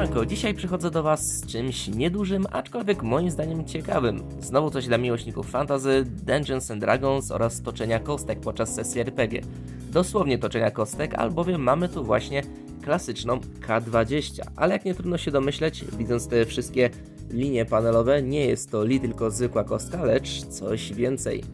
Siemanko, dzisiaj przychodzę do Was z czymś niedużym, aczkolwiek moim zdaniem ciekawym. Znowu coś dla miłośników fantazy, Dungeons and Dragons oraz toczenia kostek podczas sesji RPG. Dosłownie toczenia kostek, albowiem mamy tu właśnie klasyczną K20. Ale jak nie trudno się domyśleć, widząc te wszystkie linie panelowe, nie jest to li tylko zwykła kostka, lecz coś więcej.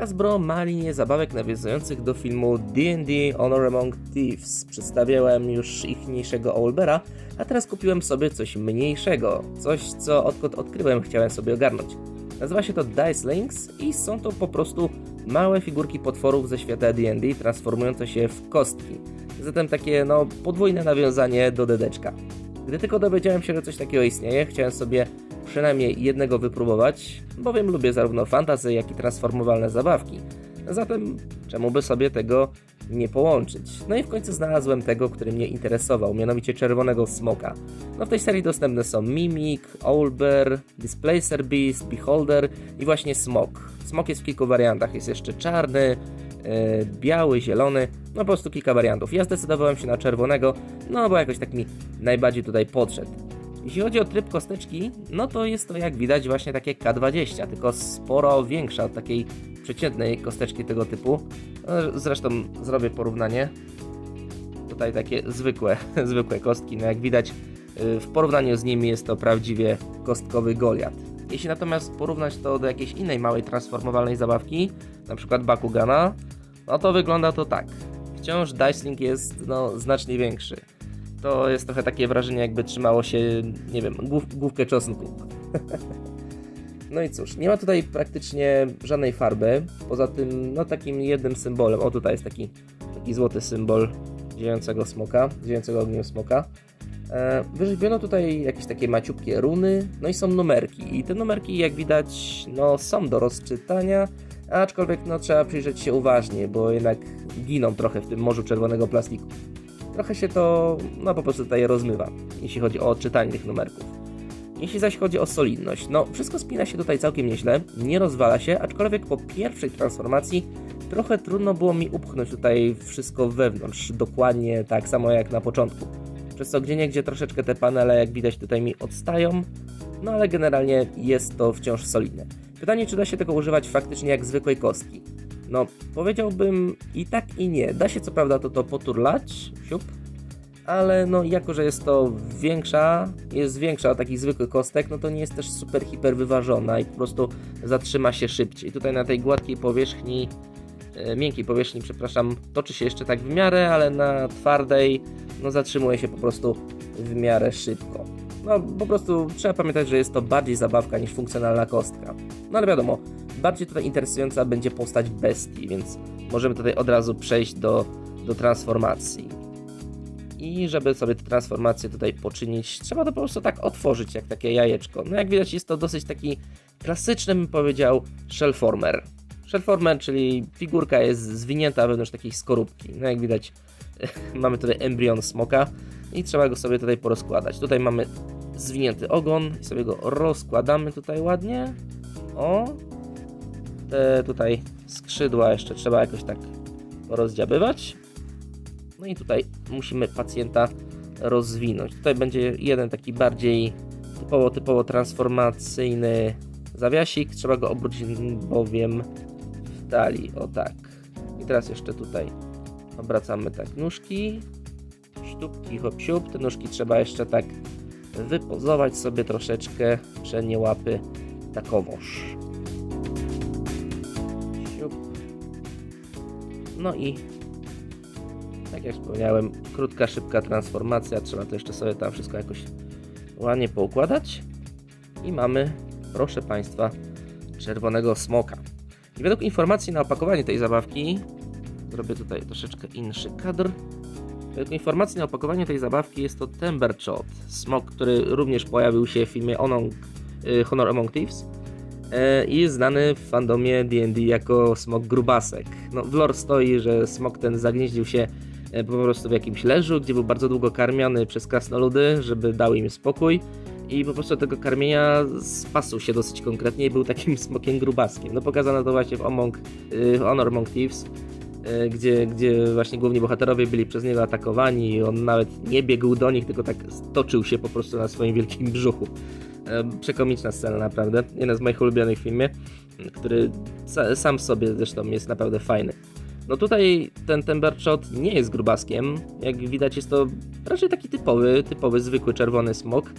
Hasbro ma linię zabawek nawiązujących do filmu D&D Honor Among Thieves. Przedstawiałem już ich mniejszego Owlbera, a teraz kupiłem sobie coś mniejszego. Coś, co odkąd odkryłem chciałem sobie ogarnąć. Nazywa się to Dice Links i są to po prostu małe figurki potworów ze świata D&D transformujące się w kostki. Zatem takie no podwójne nawiązanie do dedeczka. Gdy tylko dowiedziałem się, że coś takiego istnieje, chciałem sobie przynajmniej jednego wypróbować, bowiem lubię zarówno fantasy, jak i transformowalne zabawki. Zatem czemu by sobie tego nie połączyć? No i w końcu znalazłem tego, który mnie interesował, mianowicie czerwonego smoka. No w tej serii dostępne są Mimic, Owlbear, Displacer Beast, Beholder i właśnie Smok. Smok jest w kilku wariantach, jest jeszcze czarny, e, biały, zielony, no po prostu kilka wariantów. Ja zdecydowałem się na czerwonego, no bo jakoś tak mi najbardziej tutaj podszedł. Jeśli chodzi o tryb kosteczki, no to jest to jak widać właśnie takie K20, tylko sporo większa od takiej przeciętnej kosteczki tego typu. No, Zresztą zrobię porównanie. Tutaj takie zwykłe, zwykłe kostki, no jak widać y, w porównaniu z nimi jest to prawdziwie kostkowy Goliat. Jeśli natomiast porównać to do jakiejś innej małej transformowalnej zabawki, na przykład Bakugana, no to wygląda to tak. Wciąż Dicelink jest no, znacznie większy. To jest trochę takie wrażenie, jakby trzymało się, nie wiem, głów, główkę czosnku. no i cóż, nie ma tutaj praktycznie żadnej farby, poza tym, no takim jednym symbolem, o tutaj jest taki, taki złoty symbol ziejącego smoka, ziejącego ogniem smoka. E, wyrzeźbiono tutaj jakieś takie maciupkie runy, no i są numerki. I te numerki, jak widać, no są do rozczytania, aczkolwiek no trzeba przyjrzeć się uważnie, bo jednak giną trochę w tym morzu czerwonego plastiku trochę się to no po prostu tutaj rozmywa, jeśli chodzi o czytanie tych numerków. Jeśli zaś chodzi o solidność, no wszystko spina się tutaj całkiem nieźle, nie rozwala się, aczkolwiek po pierwszej transformacji trochę trudno było mi upchnąć tutaj wszystko wewnątrz, dokładnie tak samo jak na początku. Przez co gdzie troszeczkę te panele, jak widać tutaj mi odstają, no ale generalnie jest to wciąż solidne. Pytanie, czy da się tego używać faktycznie jak zwykłej kostki. No, powiedziałbym i tak i nie. Da się co prawda to, to poturlać, siup, ale no jako, że jest to większa, jest większa od takich zwykłych kostek, no to nie jest też super hiper wyważona i po prostu zatrzyma się szybciej. Tutaj na tej gładkiej powierzchni, e, miękkiej powierzchni, przepraszam, toczy się jeszcze tak w miarę, ale na twardej, no zatrzymuje się po prostu w miarę szybko. No po prostu trzeba pamiętać, że jest to bardziej zabawka niż funkcjonalna kostka. No ale wiadomo, bardziej tutaj interesująca będzie postać bestii, więc możemy tutaj od razu przejść do, do transformacji. I żeby sobie tę transformację tutaj poczynić, trzeba to po prostu tak otworzyć, jak takie jajeczko. No jak widać jest to dosyć taki klasyczny, bym powiedział, shellformer. Shellformer, czyli figurka jest zwinięta wewnątrz takiej skorupki. No jak widać mamy tutaj embrion smoka i trzeba go sobie tutaj porozkładać. Tutaj mamy zwinięty ogon i sobie go rozkładamy tutaj ładnie. O, te tutaj skrzydła jeszcze trzeba jakoś tak rozdziabywać. No i tutaj musimy pacjenta rozwinąć. Tutaj będzie jeden taki bardziej typowo, typowo transformacyjny zawiasik. Trzeba go obrócić bowiem w talii. O tak. I teraz jeszcze tutaj obracamy tak nóżki. Sztupki, hop, siup. Te nóżki trzeba jeszcze tak wypozować sobie troszeczkę. Przednie łapy takowoż. No i tak jak wspomniałem, krótka, szybka transformacja. Trzeba to jeszcze sobie tam wszystko jakoś ładnie poukładać. I mamy, proszę Państwa, czerwonego smoka. I według informacji na opakowaniu tej zabawki, zrobię tutaj troszeczkę inszy kadr. Według informacji na opakowaniu tej zabawki jest to Temberchot, smok, który również pojawił się w filmie y, Honor Among Thieves i jest znany w fandomie D&D jako smok grubasek. No, w lore stoi, że smok ten zagnieździł się e, po prostu w jakimś leżu, gdzie był bardzo długo karmiony przez krasnoludy, żeby dał im spokój i po prostu tego karmienia spasł się dosyć konkretnie i był takim smokiem grubaskiem. No pokazano to właśnie w Among, y, Honor Among Thieves. e, gdzie, gdzie właśnie główni bohaterowie byli przez niego atakowani i on nawet nie biegł do nich, tylko tak stoczył się po prostu na swoim wielkim brzuchu. Przekomiczna scena naprawdę, jeden z moich ulubionych w filmie, który sa- sam w sobie zresztą jest naprawdę fajny. No tutaj ten Tembershot nie jest grubaskiem, jak widać jest to raczej taki typowy, typowy, zwykły czerwony smok.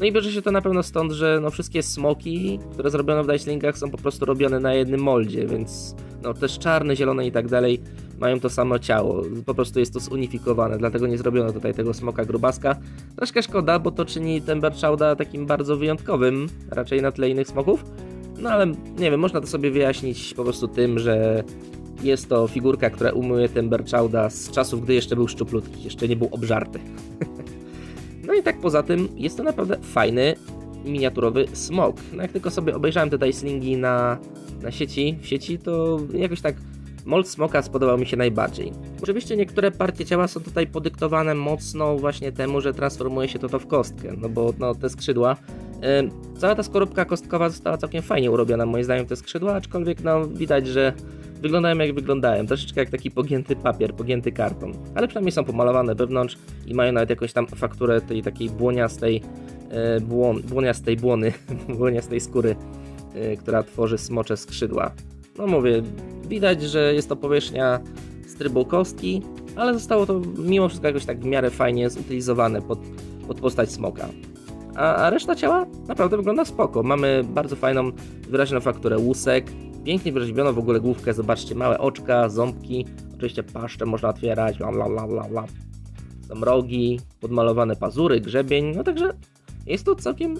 No i bierze się to na pewno stąd, że no wszystkie smoki, które zrobiono w Dicelingach są po prostu robione na jednym moldzie, więc no też czarne, zielone i tak dalej mają to samo ciało, po prostu jest to zunifikowane, dlatego nie zrobiono tutaj tego smoka grubaska. Troszkę szkoda, bo to czyni Temberchauda takim bardzo wyjątkowym, raczej na tle innych smoków. No ale nie wiem, można to sobie wyjaśnić po prostu tym, że jest to figurka, która umuje Temberchauda z czasów, gdy jeszcze był szczuplutki, jeszcze nie był obżarty. i tak poza tym jest to naprawdę fajny, miniaturowy smok. No jak tylko sobie obejrzałem te dicelingi na, na sieci, w sieci, to jakoś tak mold smoka spodobał mi się najbardziej. Oczywiście niektóre partie ciała są tutaj podyktowane mocno właśnie temu, że transformuje się to, to w kostkę, no bo no, te skrzydła Ym, Cała ta skorupka kostkowa została całkiem fajnie urobiona, moim zdaniem, te skrzydła, aczkolwiek no widać, że wyglądają jak wyglądają. Troszeczkę jak taki pogięty papier, pogięty karton. Ale przynajmniej są pomalowane wewnątrz i mają nawet jakąś tam fakturę tej takiej błoniastej, e, błon, błoniastej błony, błoniastej skóry, e, która tworzy smocze skrzydła. No mówię, widać, że jest to powierzchnia z trybu kostki, ale zostało to mimo wszystko jakoś tak w miarę fajnie zutylizowane pod, pod postać smoka a, a reszta ciała naprawdę wygląda spoko. Mamy bardzo fajną, wyraźną fakturę łusek, pięknie wyrzeźbiono w ogóle główkę, zobaczcie, małe oczka, ząbki, oczywiście paszczę można otwierać, bla bla bla bla bla. Są rogi, podmalowane pazury, grzebień, no także jest to całkiem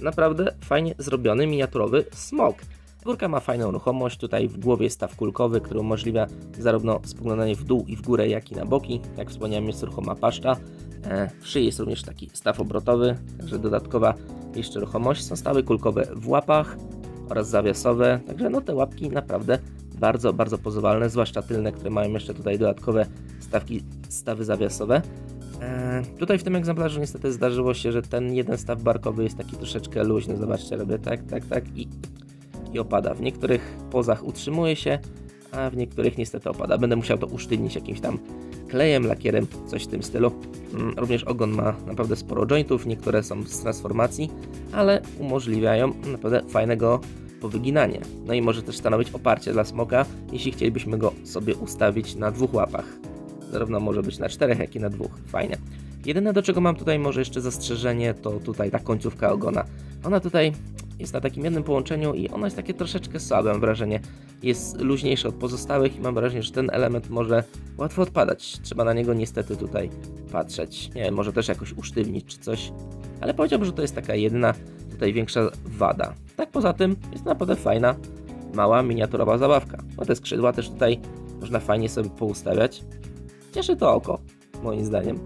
naprawdę fajnie zrobiony, miniaturowy smok. Górka ma fajną ruchomość, tutaj w głowie jest staw kulkowy, który umożliwia zarówno spoglądanie w dół i w górę, jak i na boki. Jak wspomniałem, jest ruchoma paszcza. E, W szyi jest również taki staw obrotowy, także dodatkowa jeszcze ruchomość. Są stawy kulkowe w łapach oraz zawiasowe, także no te łapki naprawdę bardzo, bardzo pozowalne, zwłaszcza tylne, które mają jeszcze tutaj dodatkowe stawki, stawy zawiasowe. E, Tutaj w tym egzemplarzu niestety zdarzyło się, że ten jeden staw barkowy jest taki troszeczkę luźny. Zobaczcie, robię tak, tak, tak i, i opada. W niektórych pozach utrzymuje się, a w niektórych niestety opada. Będę musiał to usztywnić jakimś tam klejem, lakierem, coś w tym stylu. Mm, Również ogon ma naprawdę sporo jointów, niektóre są z transformacji, ale umożliwiają naprawdę fajnego powyginania. No i może też stanowić oparcie dla smoka, jeśli chcielibyśmy go sobie ustawić na dwóch łapach. Zarówno może być na czterech, jak i na dwóch. Fajnie. Jedyne do czego mam tutaj może jeszcze zastrzeżenie, to tutaj ta końcówka ogona. Ona tutaj jest na takim jednym połączeniu i ono jest takie troszeczkę słabe, mam wrażenie. Jest luźniejsze od pozostałych i mam wrażenie, że ten element może łatwo odpadać. Trzeba na niego niestety tutaj patrzeć. Nie wiem, może też jakoś usztywnić czy coś. Ale powiedziałbym, że to jest taka jedyna tutaj większa wada. Tak poza tym jest naprawdę fajna, mała, miniaturowa zabawka. No te skrzydła też tutaj można fajnie sobie poustawiać. Cieszy to oko, moim zdaniem.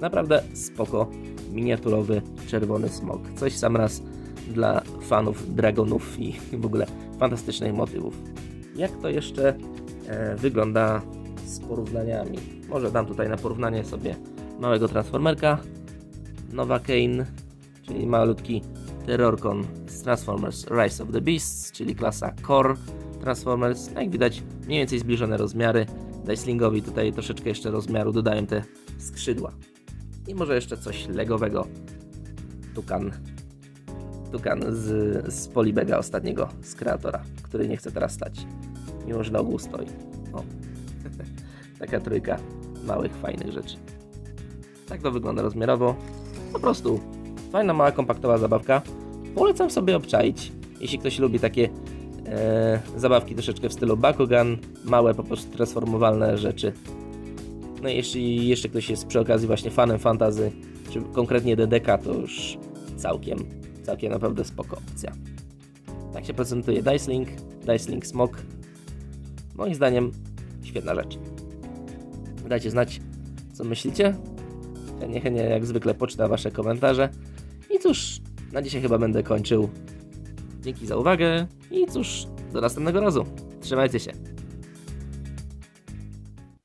Naprawdę spoko, miniaturowy, czerwony smok. Coś sam raz dla fanów dragonów i w ogóle fantastycznych motywów. Jak to jeszcze e, wygląda z porównaniami? Może dam tutaj na porównanie sobie małego Transformerka, Nova Kane, czyli malutki Terrorcon z Transformers Rise of the Beasts, czyli klasa Core Transformers. No Jak widać, mniej więcej zbliżone rozmiary. Dicelingowi tutaj troszeczkę jeszcze rozmiaru dodają te skrzydła. I może jeszcze coś legowego. Tukan. Tukan z, z Polibega ostatniego, z kreatora, który nie chce teraz stać. Mimo, że na ogół stoi. O. Taka trójka małych, fajnych rzeczy. Tak to wygląda rozmiarowo. Po prostu fajna, mała, kompaktowa zabawka. Polecam sobie obczaić. Jeśli ktoś lubi takie e, zabawki troszeczkę w stylu Bakugan, małe, po prostu transformowalne rzeczy. No i jeśli jeszcze ktoś jest przy okazji właśnie fanem fantazy, czy konkretnie DDK, to już całkiem, całkiem naprawdę spoko opcja. Tak się prezentuje Dicelink, Dicelink Smok. Moim zdaniem świetna rzecz. Dajcie znać, co myślicie. Ja niechętnie jak zwykle poczytam wasze komentarze. I cóż, na dzisiaj chyba będę kończył. Dzięki za uwagę i cóż, do następnego razu. Trzymajcie się.